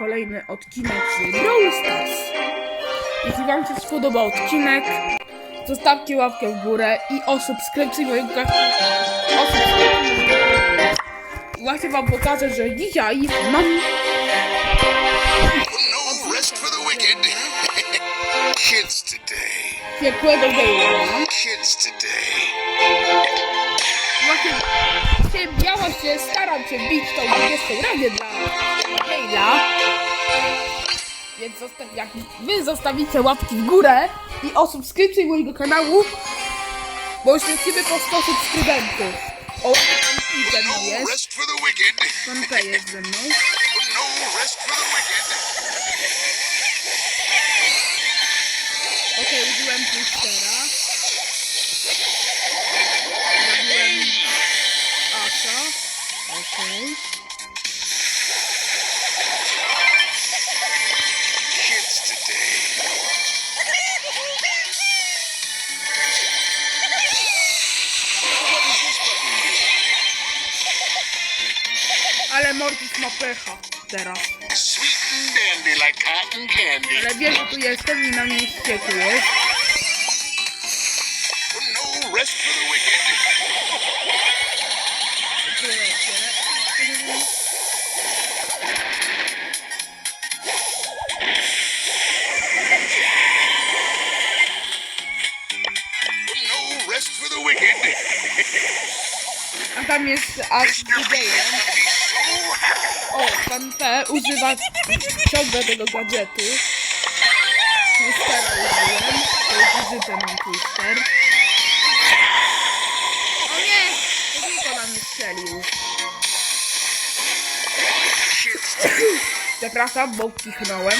kolejny odcinek z Brawl Stars. Jeśli Wam się spodobał odcinek, zostawcie łapkę w górę i osubskrypcję mojego kanału. Właśnie Wam pokażę, że dzisiaj mam No. Kids today. piekłego game'a. Kids today. Właśnie dzisiaj ja właśnie staram się bić tą 20 radę dla Hejla. Więc jak wy zostawicie łapki w górę i o subskrypcji mojego kanału, bo już lecimy po 100 subskrybentów. O, ze mną No jest, rest for the wicked. pan P jest ze mną. No rest for the wicked. Okej, użyłem Twistera. Okej. Ale Mortis ma pecha teraz. Sweet and dandy like cotton candy. Ale wie, że tu jestem i na mnie ścieku jest. Tam jest happy. O, pan P używa ciągle tego gadżetu. Twistera użyłem. To jest użyte mam Twister. O nie! Tylko na mnie strzelił. Przepraszam, bo kichnąłem.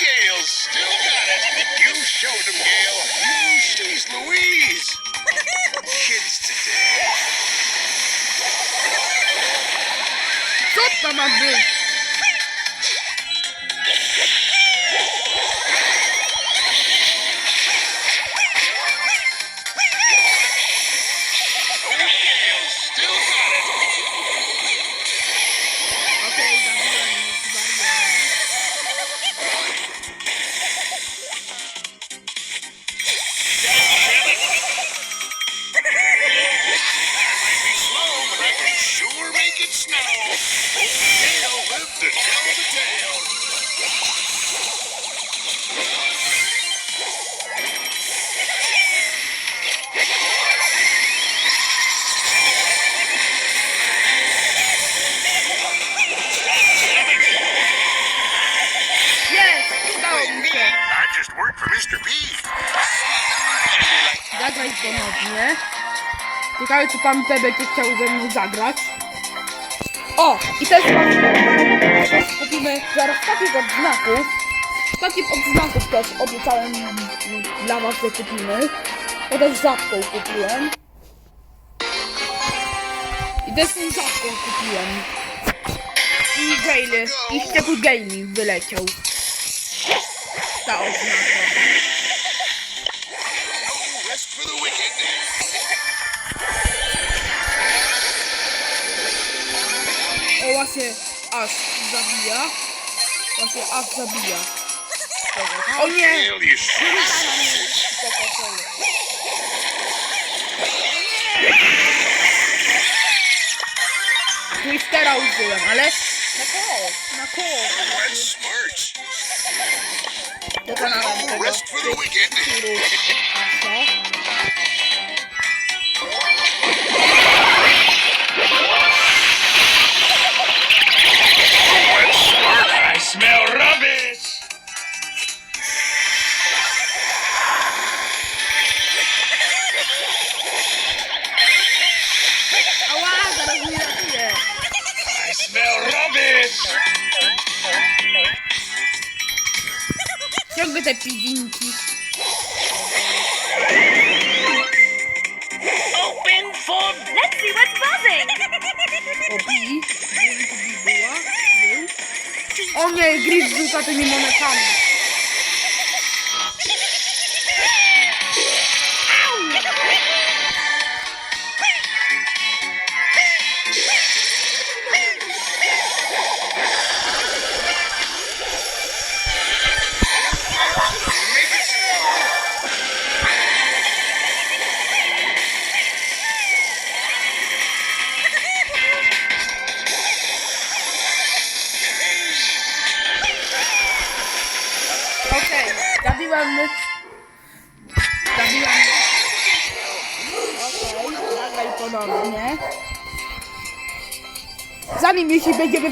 Gail still got it. You showed him, Gail. Mm, she's Louise. Co to Ponownie. Ciekawe, czy pan P będzie chciał ze mną zagrać. O! I też też kupimy zaraz takich odznaków. Takich odznaków też obiecałem dla was, że kupimy. To też rzadką kupiłem. I też tą rzadką kupiłem. I Gale, i Ścieku Gaming wyleciał. Ta odznaka. Właśnie aż zabija. Właśnie aż zabija. O nie! Twistera użyłem, ale na koło, na koło. Dokonałem tego. rest for the wicked.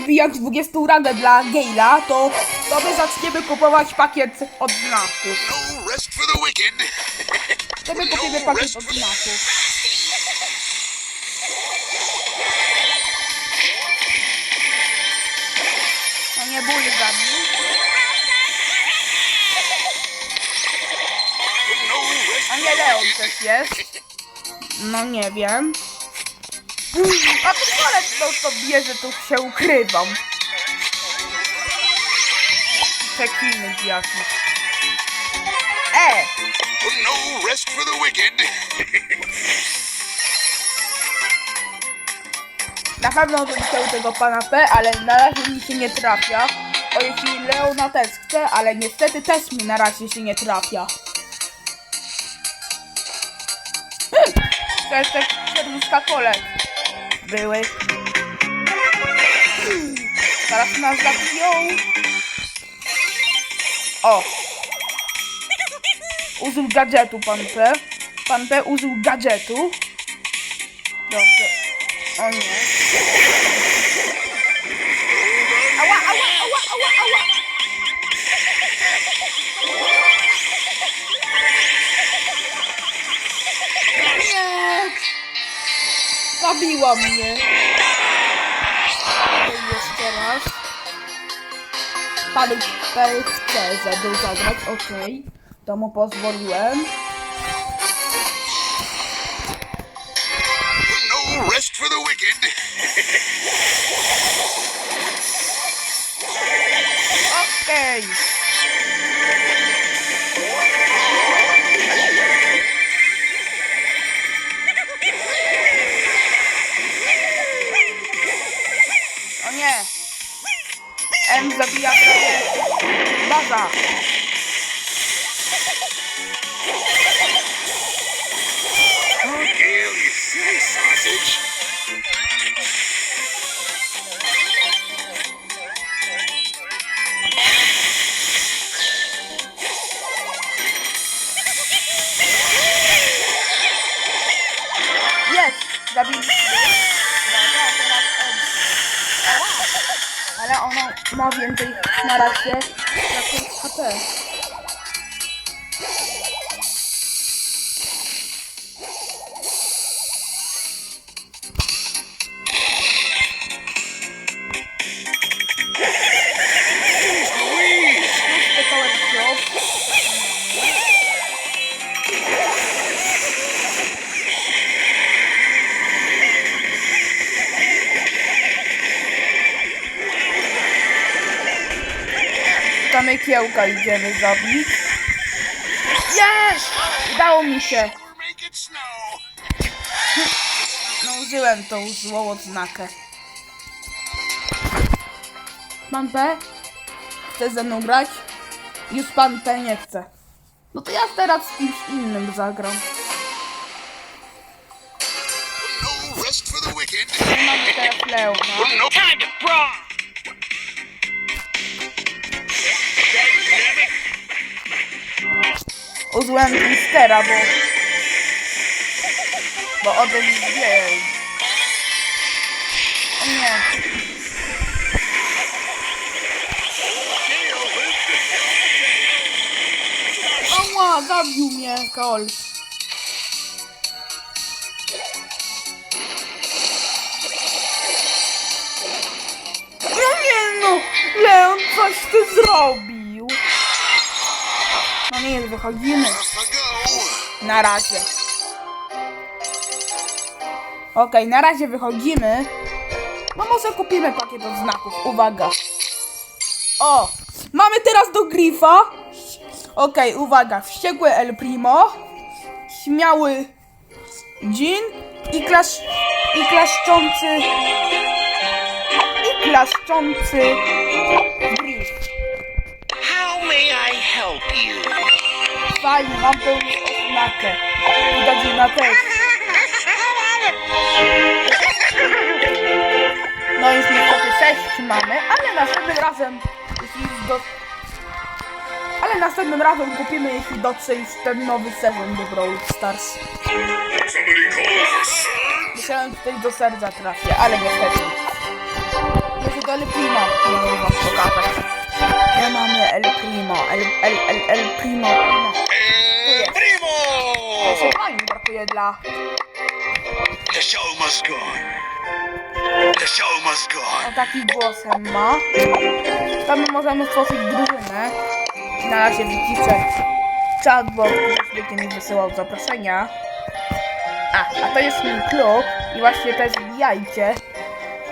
Wbijać 20 rangę dla Gale'a, to, my zaczniemy kupować pakiet od znaków. No rest for the wicked. To my kupimy pakiet od znaków. No nie ból zabił. A nie Leon też jest. No nie wiem. A to koleś no to wie, że tu się ukrywam. Czekiny jakiś. E! No rest for the wicked. Na pewno bym chciał tego pana P, ale na razie mi się nie trafia. O jeśli Leona też chce, ale niestety też mi na razie się nie trafia. Hmm, To jest też serduszka kolek. Były. Teraz nas zabiją. O! Użył gadżetu pan P. Pan P użył gadżetu. Dobrze. O nie. Zabiła mnie. Jeszcze raz. Pan P chce ze mną zagrać, okej. To mu pozwoliłem. No rest for the wicked. Okej. O M zabija prawie baza. Gale, you silly sausage. Ma więcej na razie. Jakie HP. Tam kiełka idziemy zabić. Jest! Udało mi się. No użyłem tą złą odznakę. Pan P? Chce ze mną grać? Już pan P nie chce. No to ja teraz z kimś innym zagram. No wicked. Mamy teraz Leona. Użyłem Twistera, bo... Bo odejść wie. O nie. Ała, zabił mnie Kol. No no, Leon coś ty zrobił. Nie, wychodzimy. Na razie. Okej, na razie wychodzimy. No może kupimy pakiet od znaków. Uwaga. O! Mamy teraz do Grifa. Okej, uwaga. Wściekły El Primo. Śmiały Jean. I, klasz, I klaszczący... I klaszczący Grif. How may I help you? Fajnie, mam tą oznakę. Widać jej na też. No już niestety 6 mamy, ale następnym razem, jeśli do... Ale następnym razem kupimy, jeśli dotrze już ten nowy sezon do Brawl Stars. Myślałem, że do serca trafię, ale niestety. Jeszcze do El Primo nie mogę wam pokazać. Nie mamy El Primo, El, El, El, El Primo. Primo. El Primo! Chyba mi brakuje dla... The show must go. The show must go on. O taki głosem ma. Tam możemy stworzyć drużynę. Na razie czat, bo ktoś będzie mi wysyłał zaproszenia. A, a to jest mój klub i właśnie też wbijajcie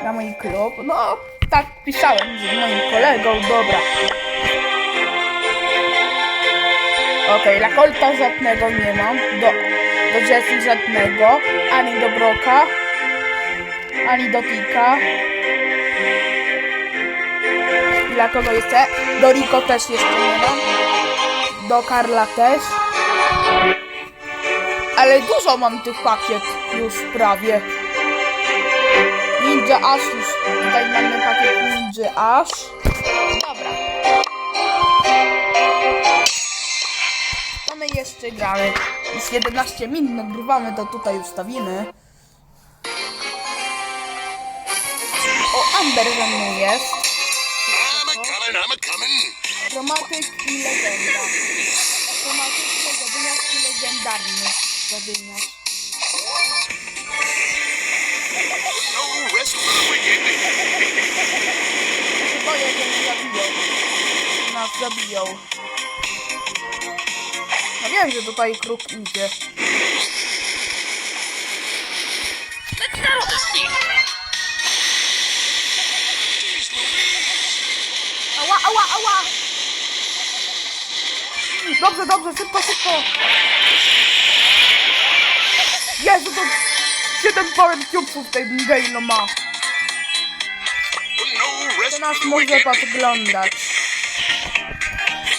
na mój klub. No, tak pisałem z moim kolegą, dobra. Okej, okay, Lakolta żadnego nie mam, do, do Jessie żadnego, ani do Broka, ani do Tika. Dla kogo jeszcze? Do Rico też jeszcze nie mam. Do Karla też. Ale dużo mam tych pakiet już prawie. Ninja Ash już. Tutaj mamy pakiet Ninja Ash. Dobra. To my jeszcze gramy. Już 11 minut nagrywamy, to tutaj ustawimy. O, Amber ze mną jest. I'm a coming, I'm a coming. Chromatyk i legenda. Zadymiarz i legendarny zadymiarz. Boję, że mnie zabiją. Nas zabiją. No wiem, że tutaj kruk idzie. Ała, ała, ała! Dobrze, dobrze, szybko, szybko! Jezu, to 7 power cubesów ten Gale ma. To nas może podglądać.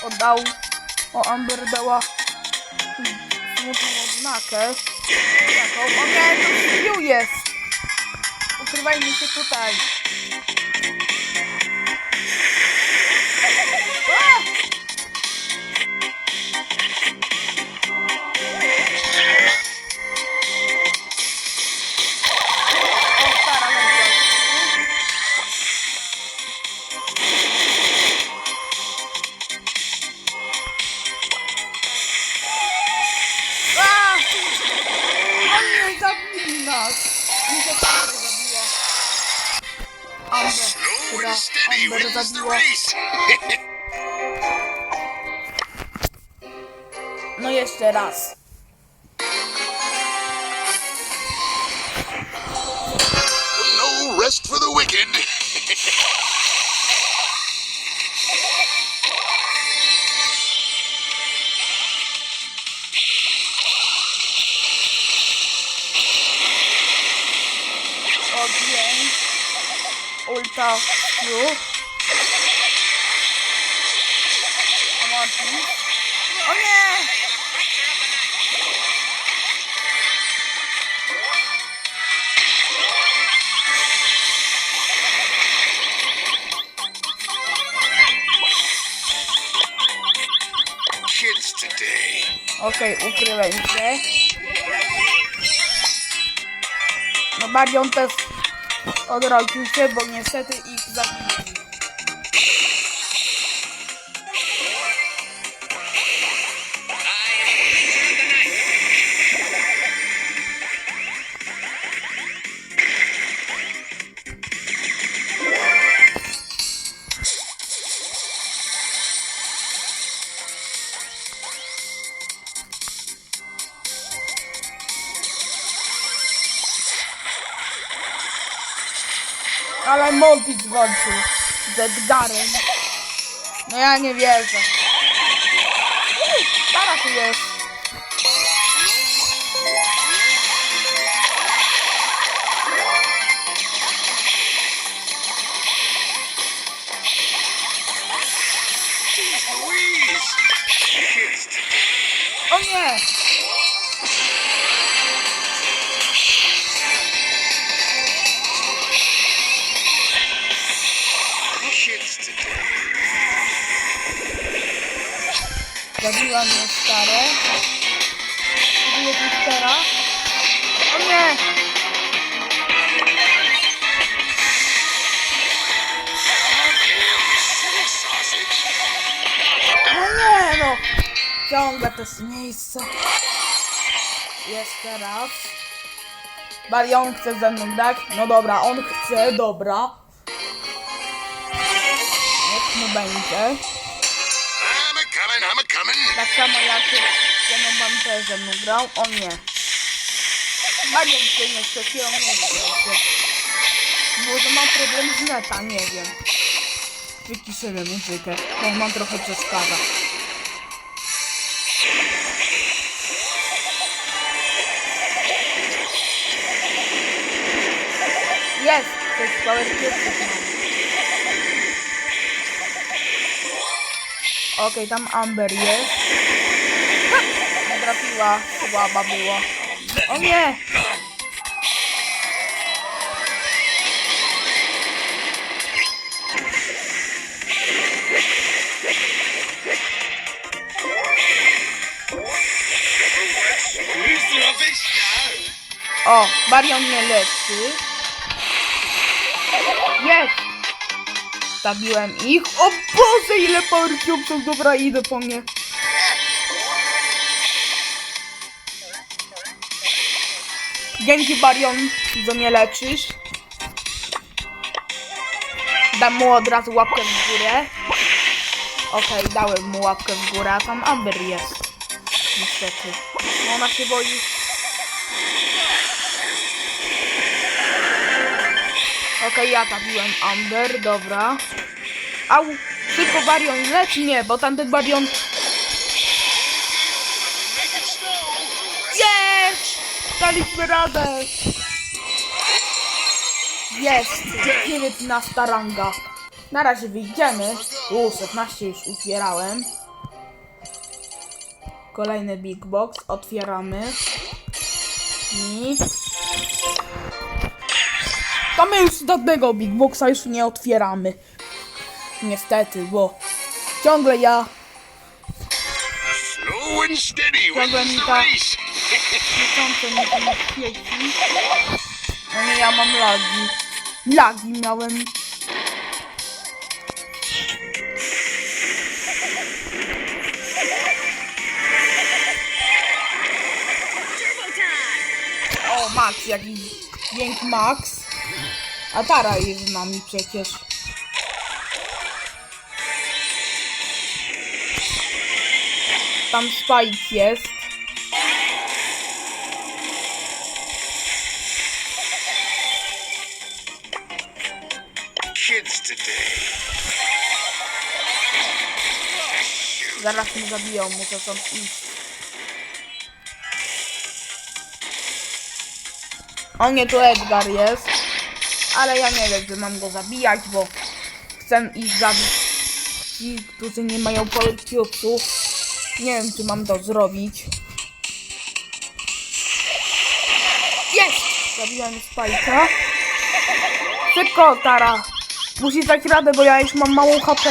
Oddał. O, Amber dała smutną odznakę. Taką. O nie, to jest. Ukrywajmy się tutaj. Ulta Q. O nie! Okej, ukryłem się. No Marion też odrodził się, bo niestety ich zabili. Monty dzwonczył z Edgarem. No ja nie wierzę. Stara tu jest. O nie! Zabiłam je stare. Zabiję tu stara. O nie! Sausage. No nie no! Ciągle to jest miejsce. Jest teraz. Barion chce ze mną grać. No dobra, on chce, dobra. Niech mu będzie. Tak samo jak pan też ze mną grał. O nie. Barion chce nie chwilą nie wiem. Może mam problem z neta, nie wiem. Wyciszymy muzykę, bo mam trochę przeszkadza. Jest! To jest power Okej, tam Amber jest. Nie trafiła, słaba była. O nie! O, Barion mnie leczy. Jest! Zabiłem ich. O Boże, ile cubesów. Dobra, idę po mnie. Dzięki Barion, że mnie leczysz. Dam mu od razu łapkę w górę. Okej, dałem mu łapkę w górę, a tam Amber jest. Niestety. Ona się boi Okej, ja zabiłem Amber, dobra. Au, szybko Barion, leć nie, bo tamten Barion... Jest! Daliśmy radę! Jest! 19 ranga. Na razie wyjdziemy. U, 16 już uzbierałem. Kolejny big box, otwieramy. Nic. To my już żadnego Big Boxa już nie otwieramy. Niestety, bo ciągle ja Ciągle mi ta- miesiące mi świeci. No ja mam lagi. Lagi miałem. O, Max, jakiś dźwięk Max. A Tara jest z nami przecież. Tam Spike jest. Zaraz mnie zabiją, muszę stąd iść. O nie, tu Edgar jest. Ale ja nie wiem, czy mam go zabijać, bo chcę ich zabić. Ci, którzy nie mają power cubesów. Nie wiem, czy mam to zrobić. Jest! Zabiłem Spike'a. Szybko, Tara. Musisz dać radę, bo ja już mam małą HP.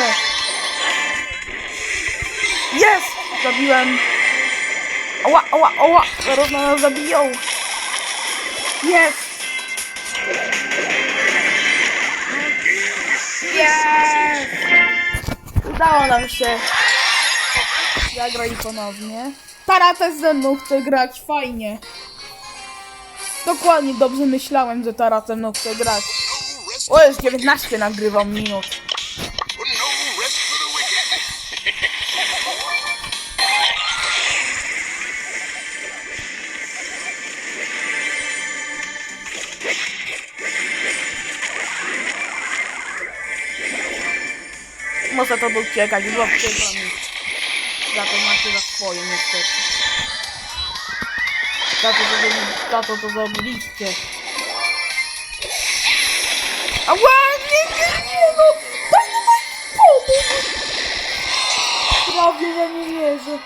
Jest! Zabiłem. Oła, oła, oła! Zaraz nas zabiją. Jest! Jest! Udało nam się. Zagraj ponownie. Tara też ze mną chce grać, fajnie. Dokładnie, dobrze myślałem, że Tara ze mną chce grać. O, już 19 nagrywam minut. Muszę to uciekać, bo przykro mi. Za to macie za swoje niestety. Za to, to, za to, to zrobiliście. Ała, nie, nie, nie, no! Daj mi pomóc! Prawie ja nie wierzę.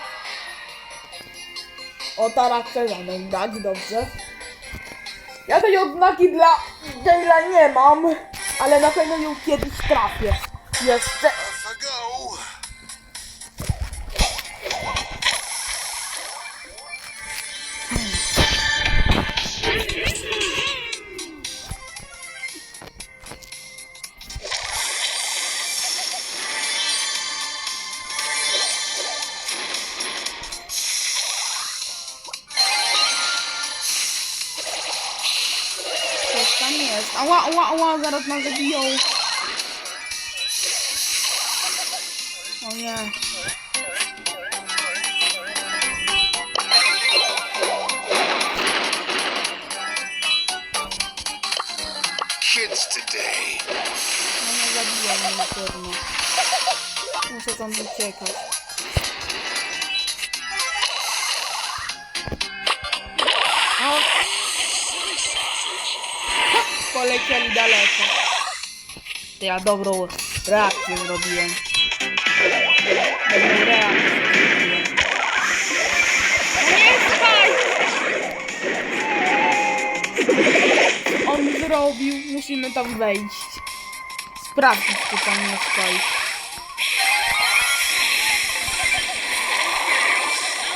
O, Tara chce za mną dać, dobrze. Ja tej odznaki dla Dale'a nie mam, ale na pewno ją kiedyś trafię. Jeszcze. Nas zabiją. O nie. Kids today. No nie zabiją mnie na pewno. Muszę tam uciekać. Polecieli daleko. Ja dobrą reakcję zrobiłem. Dobrą reakcję zrobiłem. Nie spaj! On zrobił, musimy tam wejść. Sprawdzić, czy tam nie stoi.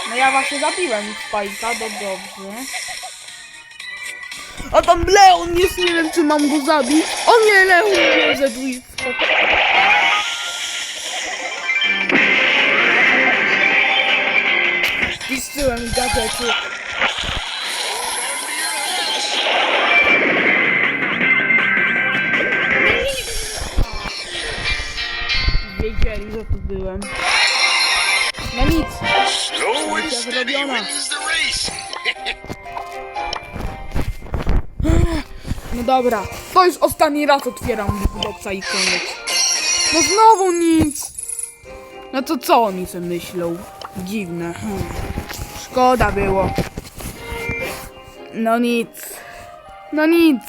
No ja właśnie zabiłem Spajka, to dobrze. A tam Leon jest, nie wiem czy mam go zabić. O nie, Leon bierze Dwistko. Zniszczyłem gazety. Wiedzieli, że tu byłem. No nic. Steady zrobiona. No dobra, to już ostatni raz otwieram boxa i koniec. No znowu nic! No to co oni sobie myślą? Dziwne. Hmm. Szkoda było. No nic. No nic.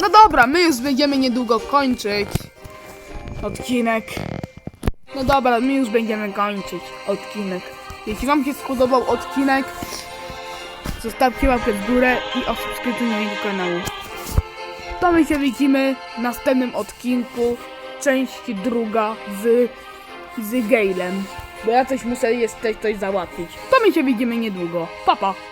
No dobra, my już będziemy niedługo kończyć odcinek. No dobra, my już będziemy kończyć odcinek. Jeśli wam się spodobał odcinek, zostawcie łapkę w górę i subskrypcję mojego kanału. To my się widzimy w następnym odcinku, część druga z, z Gailem. Bo ja coś muszę jeszcze coś załatwić. To my się widzimy niedługo. Papa. Pa.